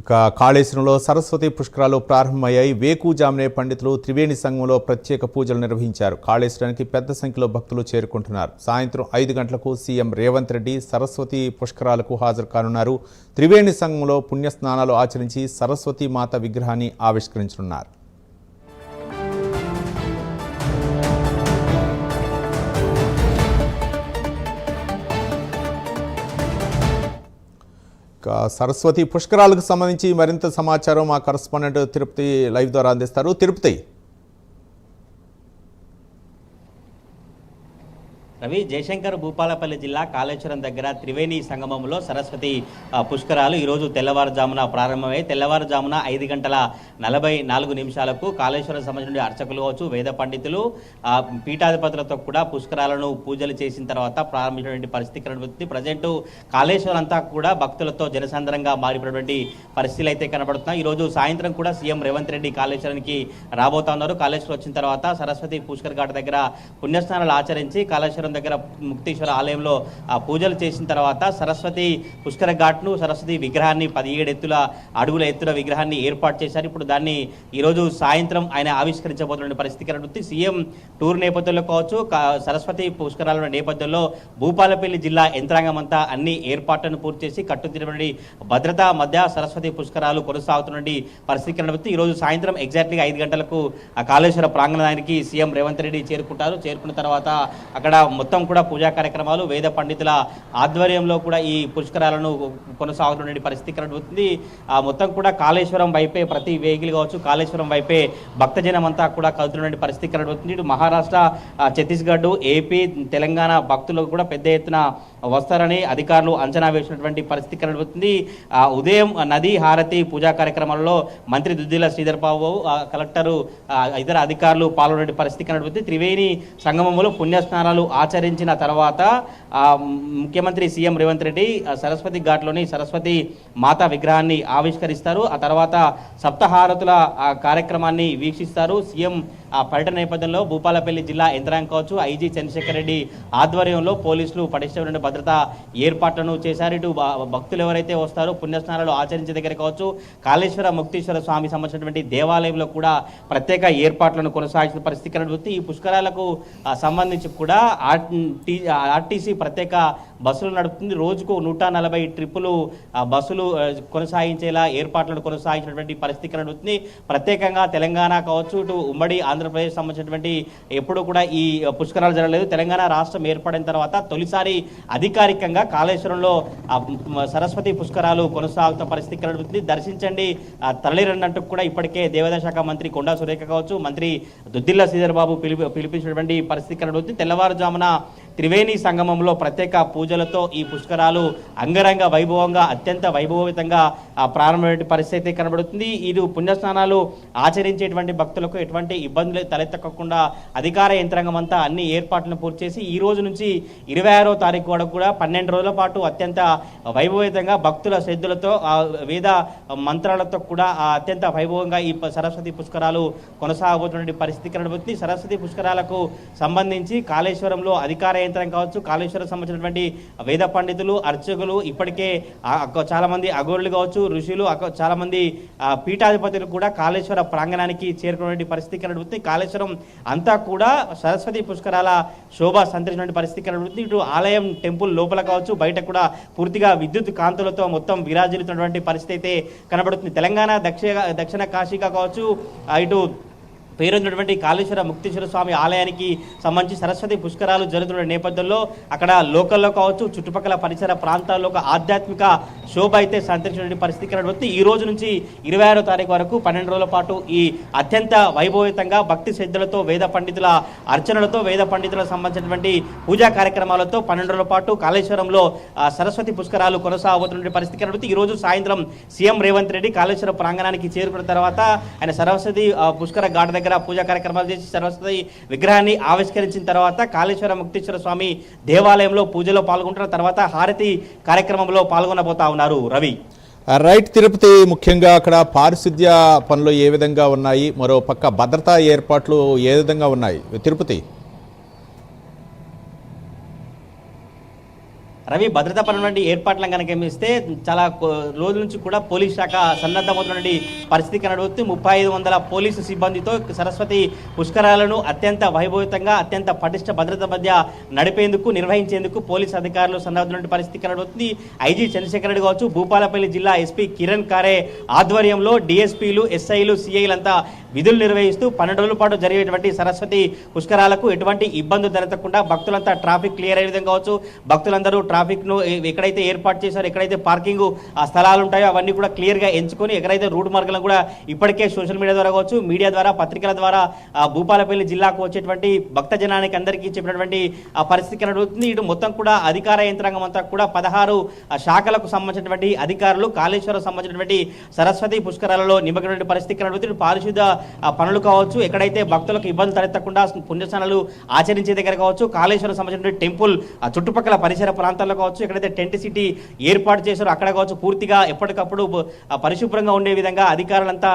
ఇక కాళేశ్వరంలో సరస్వతి పుష్కరాలు ప్రారంభమయ్యాయి. వేకు జామనే పండితులు త్రివేణి సంఘంలో ప్రత్యేక పూజలు నిర్వహించారు. కాళేశ్వరానికి పెద్ద సంఖ్యలో భక్తులు చేరుకుంటున్నారు. సాయంత్రం ఐదు గంటలకు సీఎం రేవంత్ రెడ్డి సరస్వతి పుష్కరాలకు హాజరు కానున్నారు. త్రివేణి సంఘంలో పుణ్యస్నానాలు ఆచరించి సరస్వతి మాత విగ్రహాన్ని ఆవిష్కరించనున్నారు. సరస్వతి పుష్కరాలకు సంబంధించి మరింత సమాచారం మా కరస్పాండెంట్ తిరుపతి లైవ్ ద్వారా అందిస్తారు. తిరుపతి. రవి జయశంకర్ భూపాలపల్లి జిల్లా కాళేశ్వరం దగ్గర త్రివేణి సంగమంలో సరస్వతి పుష్కరాలు ఈరోజు తెల్లవారుజామున ప్రారంభమై తెల్లవారుజామున ఐదు గంటల నలభై నాలుగు నిమిషాలకు కాళేశ్వరం సంబంధించిన అర్చకులు కావచ్చు వేద పండితులు పీఠాధిపతులతో కూడా పుష్కరాలను పూజలు చేసిన తర్వాత ప్రారంభించినటువంటి పరిస్థితి కనబడుతుంది. ప్రజెంట్ కాళేశ్వరం అంతా కూడా భక్తులతో జనసంద్రంగా మారిపోయినటువంటి పరిస్థితులు అయితే కనబడుతున్నాయి. ఈరోజు సాయంత్రం కూడా సీఎం రేవంత్ రెడ్డి కాళేశ్వరానికి రాబోతా ఉన్నారు. కాళేశ్వరం వచ్చిన తర్వాత సరస్వతి పుష్కర్ ఘాట్ దగ్గర పుణ్యస్నానాలు ఆచరించి కాళేశ్వరం దగ్గర ముక్తేశ్వర ఆలయంలో ఆ పూజలు చేసిన తర్వాత సరస్వతి పుష్కర ఘాట్ను సరస్వతి విగ్రహాన్ని పదిహేడు ఎత్తుల అడుగుల ఎత్తుల విగ్రహాన్ని ఏర్పాటు చేశారు. ఇప్పుడు దాన్ని ఈరోజు సాయంత్రం ఆయన ఆవిష్కరించబోతున్న పరిస్థితి కనబడుతుంది. సీఎం టూర్ నేపథ్యంలో కావచ్చు సరస్వతి పుష్కరాల నేపథ్యంలో భూపాలపల్లి జిల్లా యంత్రాంగం అంతా అన్ని ఏర్పాట్లను పూర్తి చేసి కట్టుదిట్టమైన భద్రతా మధ్య సరస్వతి పుష్కరాలు కొనసాగుతున్నటువంటి పరిస్థితి కనబడుతుంది. ఈరోజు సాయంత్రం ఎగ్జాక్ట్లీగా ఐదు గంటలకు కాళేశ్వర ప్రాంగణానికి సీఎం రేవంత్ రెడ్డి చేరుకుంటారు. చేరుకున్న తర్వాత అక్కడ మొత్తం కూడా పూజా కార్యక్రమాలు వేద పండితుల ఆధ్వర్యంలో కూడా ఈ పుష్కరాలను కొనసాగుతున్న పరిస్థితి కనబడుతుంది. ఆ మొత్తం కూడా కాళేశ్వరం వైపే ప్రతి వెహికల్ కావచ్చు కాళేశ్వరం వైపే భక్తజనం అంతా కూడా కదులుతున్న పరిస్థితి కనబడుతుంది. ఇటు మహారాష్ట్ర ఛత్తీస్గఢ్ ఏపీ తెలంగాణ భక్తులు కూడా పెద్ద ఎత్తున వస్తారని అధికారులు అంచనా వేసినటువంటి పరిస్థితి కనబడుతుంది. ఆ, ఉదయం నది హారతి పూజా కార్యక్రమాల్లో మంత్రి దుద్దిల శ్రీధర్ బాబు కలెక్టరు ఇతర అధికారులు పాల్గొనే పరిస్థితి కనబడుతుంది. త్రివేణి సంగమంలో పుణ్యస్నానాలు ఆచరించిన తర్వాత ముఖ్యమంత్రి సీఎం రేవంత్ రెడ్డి సరస్వతి ఘాట్లోని సరస్వతి మాతా విగ్రహాన్ని ఆవిష్కరిస్తారు. ఆ తర్వాత సప్తహారతుల కార్యక్రమాన్ని వీక్షిస్తారు. సీఎం ఆ పర్యటన నేపథ్యంలో భూపాలపల్లి జిల్లా యంత్రాంగం కావచ్చు ఐజీ చంద్రశేఖర్ రెడ్డి ఆధ్వర్యంలో పోలీసులు పటిష్టమైన భద్రతా ఏర్పాట్లను చేశారు. ఇటు భక్తులు ఎవరైతే వస్తారో పుణ్యస్నానాలు ఆచరించే దగ్గర కావచ్చు కాళేశ్వర ముక్తీశ్వర స్వామి సంబంధించినటువంటి దేవాలయంలో కూడా ప్రత్యేక ఏర్పాట్లను కొనసాగించిన పరిస్థితి కనబడుతుంది. ఈ పుష్కరాలకు సంబంధించి కూడా ఆర్టీ ఆర్టీసీ ప్రత్యేక బస్సులు నడుపుతుంది. రోజుకు నూట నలభై ట్రిప్పులు బస్సులు కొనసాగించేలా ఏర్పాట్లను కొనసాగించినటువంటి పరిస్థితి కనబడుతుంది. ప్రత్యేకంగా తెలంగాణ కావచ్చు ఇటు ఉమ్మడి ఆంధ్ర ఆంధ్రప్రదేశ్ సంబంధించినటువంటి ఎప్పుడు కూడా ఈ పుష్కరాలు జరగలేదు. తెలంగాణ రాష్ట్రం ఏర్పడిన తర్వాత తొలిసారి అధికారికంగా కాళేశ్వరంలో సరస్వతి పుష్కరాలు కొనసాగుతున్న పరిస్థితి కనబడుతుంది. దర్శించండి. తరలిరన్నట్టు కూడా ఇప్పటికే దేవాదాయ శాఖ మంత్రి కొండా సురేఖ కావచ్చు మంత్రి దుద్దిల్ల శ్రీధర్ బాబు పిలిపి పిలిపించినటువంటి పరిస్థితి కనబడుతుంది. తెల్లవారుజామున త్రివేణి సంగమంలో ప్రత్యేక పూజలతో ఈ పుష్కరాలు అంగరంగ వైభవంగా అత్యంత వైభవితంగా ప్రారంభమైన పరిస్థితి కనబడుతుంది. ఇది పుణ్యస్నానాలు ఆచరించేటువంటి భక్తులకు ఎటువంటి ఇబ్బందులు తలెత్తకుండా అధికార యంత్రాంగం అంతా అన్ని ఏర్పాట్లను పూర్తి చేసి ఈ రోజు నుంచి ఇరవై ఆరో తారీఖు వరకు కూడా పన్నెండు రోజుల పాటు అత్యంత వైభవితంగా భక్తుల శ్రద్ధలతో వేద మంత్రాలతో కూడా అత్యంత వైభవంగా ఈ సరస్వతి పుష్కరాలు కొనసాగబోతున్న పరిస్థితి కనబడుతుంది. సరస్వతి పుష్కరాలకు సంబంధించి కాళేశ్వరంలో అధికార యంత్రం కావచ్చు కాళేశ్వరం సంబంధించినటువంటి వేద పండితులు అర్చకులు ఇప్పటికే చాలామంది అక్క- చాలా మంది అఘోరులు కావచ్చు ఋషులు అక్క- పీఠాధిపతులు కూడా కాళేశ్వర ప్రాంగణానికి చేరుకున్నటువంటి పరిస్థితి కనబడుతుంది. కాళేశ్వరం అంతా కూడా సరస్వతి పుష్కరాల శోభ సంతరించినటువంటి పరిస్థితి కనబడుతుంది. ఇటు ఆలయం టెంపుల్ లోపల కావచ్చు బయట కూడా పూర్తిగా విద్యుత్ కాంతులతో మొత్తం విరాజిల్లుతున్నటువంటి పరిస్థితి అయితే కనబడుతుంది. తెలంగాణ దక్షిణ దక్షిణ కాశీగా కావచ్చు ఇటు పేరొందినటువంటి కాళేశ్వర ముక్తేశ్వర స్వామి ఆలయానికి సంబంధించి సరస్వతి పుష్కరాలు జరుగుతున్న నేపథ్యంలో అక్కడ లోకల్లో కావచ్చు చుట్టుపక్కల పరిసర ప్రాంతాల్లో ఒక ఆధ్యాత్మిక శోభ అయితే సంతరించినటువంటి పరిస్థితి కనబడుతుంది ఈ రోజు నుంచి ఇరవై ఆరో తారీఖు వరకు పన్నెండు రోజుల పాటు ఈ అత్యంత వైభవితంగా భక్తి శ్రద్ధలతో వేద పండితుల అర్చనలతో వేద పండితులకు సంబంధించినటువంటి పూజా కార్యక్రమాలతో పన్నెండు రోజుల పాటు కాళేశ్వరంలో సరస్వతి పుష్కరాలు కొనసాగుతున్న పరిస్థితి కనబడుతుంది ఈ రోజు సాయంత్రం సీఎం రేవంత్ రెడ్డి కాళేశ్వర ప్రాంగణానికి చేరుకున్న తర్వాత ఆయన సరస్వతి పుష్కర ఘాట్ దగ్గర పూజా కార్యక్రమాలు చేసి సరస్వతి విగ్రహాన్ని ఆవిష్కరించిన తర్వాత కాళేశ్వర ముక్తేశ్వర స్వామి దేవాలయంలో పూజలో పాల్గొంటున్న తర్వాత హారతి కార్యక్రమంలో పాల్గొనబోతా ఉన్నారు. రవి. రైట్ తిరుపతి ముఖ్యంగా అక్కడ పారిశుద్ధ్య పనులు ఏ విధంగా ఉన్నాయి? మరో పక్క భద్రతా ఏర్పాట్లు ఏ విధంగా ఉన్నాయి? తిరుపతి. రవి భద్రతా పరమైనటువంటి ఏర్పాట్లను కనుక ఇస్తే చాలా రోజుల నుంచి కూడా పోలీస్ శాఖ సన్నద్ధమవుతున్నటువంటి పరిస్థితి కనబడుతుంది. ముప్పై ఐదు వందల పోలీసు సిబ్బందితో సరస్వతి పుష్కరాలను అత్యంత వైభవితంగా అత్యంత పటిష్ట భద్రత మధ్య నడిపేందుకు నిర్వహించేందుకు పోలీస్ అధికారులు సన్నద్ధమైన పరిస్థితి కనబడుతుంది. ఐజీ చంద్రశేఖర్ రెడ్డి కావచ్చు భూపాలపల్లి జిల్లా ఎస్పీ కిరణ్ కారే ఆధ్వర్యంలో డిఎస్పీలు ఎస్ఐలు సిఐలంతా విధులు నిర్వహిస్తూ పన్నెండు రోజుల పాటు జరిగేటువంటి సరస్వతి పుష్కరాలకు ఎటువంటి ఇబ్బందులు జరగకుండా భక్తులంతా ట్రాఫిక్ క్లియర్ అయ్యే విధంగా కావచ్చు. భక్తులందరూ ట్రాఫిక్ను ఎక్కడైతే ఏర్పాటు చేశారో ఎక్కడైతే పార్కింగ్ ఆ స్థలాలు ఉంటాయో అవన్నీ కూడా క్లియర్గా ఎంచుకొని ఎక్కడైతే రూట్ మార్గాలను కూడా ఇప్పటికే సోషల్ మీడియా ద్వారా కావచ్చు మీడియా ద్వారా పత్రికల ద్వారా భూపాలపల్లి జిల్లాకు వచ్చేటువంటి భక్త జనానికి అందరికీ చెప్పినటువంటి ఆ పరిస్థితి కనబడుతుంది. ఇటు మొత్తం కూడా అధికార యంత్రాంగం అంతా కూడా పదహారు శాఖలకు సంబంధించినటువంటి అధికారులు కాళేశ్వరం సంబంధించినటువంటి సరస్వతి పుష్కరాలలో నిమగ్నమైన పరిస్థితి కనబడుతుంది. పారిశుద్ధ పనులు కావచ్చు ఎక్కడైతే భక్తులకు ఇబ్బందులు తలెత్తకుండా పుణ్యస్నానాలు ఆచరించే దగ్గర కావచ్చు కాళేశ్వరం సంబంధించిన టెంపుల్ చుట్టుపక్కల పరిసర ప్రాంతాల్లో కావచ్చు ఎక్కడైతే టెంట్ సిటీ ఏర్పాటు చేశారో అక్కడ కావచ్చు పూర్తిగా ఎప్పటికప్పుడు పరిశుభ్రంగా ఉండే విధంగా అధికారులంతా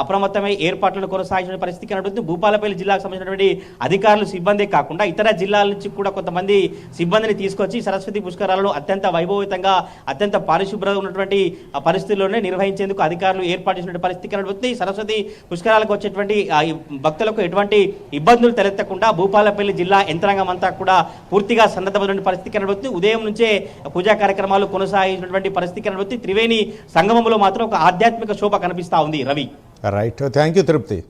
అప్రమత్తమై ఏర్పాట్లను కొనసాగించిన పరిస్థితి కనబడుతుంది. భూపాలపల్లి జిల్లాకు సంబంధించినటువంటి అధికారులు సిబ్బంది కాకుండా ఇతర జిల్లాల నుంచి కూడా కొంతమంది సిబ్బందిని తీసుకొచ్చి సరస్వతి పుష్కరాలను అత్యంత వైభవితంగా అత్యంత పారిశుభ్రంగా ఉన్నటువంటి పరిస్థితుల్లోనే నిర్వహించేందుకు అధికారులు ఏర్పాటు చేసిన పరిస్థితి కనబడుతుంది. సరస్వతి పుష్కరాలకు వచ్చేటువంటి భక్తులకు ఎటువంటి ఇబ్బందులు తలెత్తకుండా భూపాలపల్లి జిల్లా యంత్రాంగం అంతా కూడా పూర్తిగా సన్నద్ధమైన పరిస్థితి కనబడుతుంది. ఉదయం నుంచే పూజా కార్యక్రమాలు కొనసాగించినటువంటి పరిస్థితి కనబడుతుంది. త్రివేణి సంగమంలో మాత్రం ఒక ఆధ్యాత్మిక శోభ కనిపిస్తా ఉంది. Ravi. Right thank you Tirupati